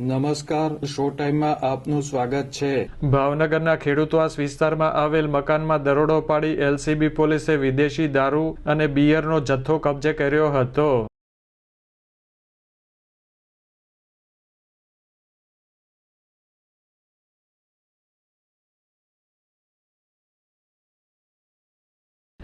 નમસ્કાર, શો ટાઈમમાં આપનું સ્વાગત છે. ભાવનગરના ખેડૂતવાસ વિસ્તારમાં આવેલ મકાનમાં દરોડો પાડી એલસીબી પોલીસે વિદેશી દારૂ અને બિયરનો જથ્થો કબજે કર્યો હતો.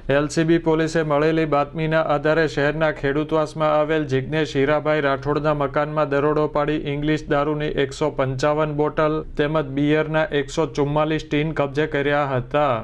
એલસીબી પોલીસે મળેલી બાતમીના આધારે શહેરના ખેડૂતવાસમાં આવેલ જિજ્ઞેશ હીરાભાઈ રાઠોડના મકાનમાં દરોડો પાડી ઇંગ્લિશ દારૂની એકસો પંચાવન બોટલ તેમજ બિયરના એકસો ચુમ્માલીસ ટીન કબજે કર્યા હતા.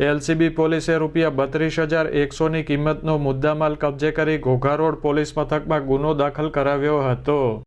એલસીબી પોલીસે રૂપિયા બત્રીસ હજાર એકસોની કિંમતનો મુદ્દામાલ કબજે કરી ઘોઘા રોડ પોલીસ મથકમાં ગુનો દાખલ કરાવ્યો હતો.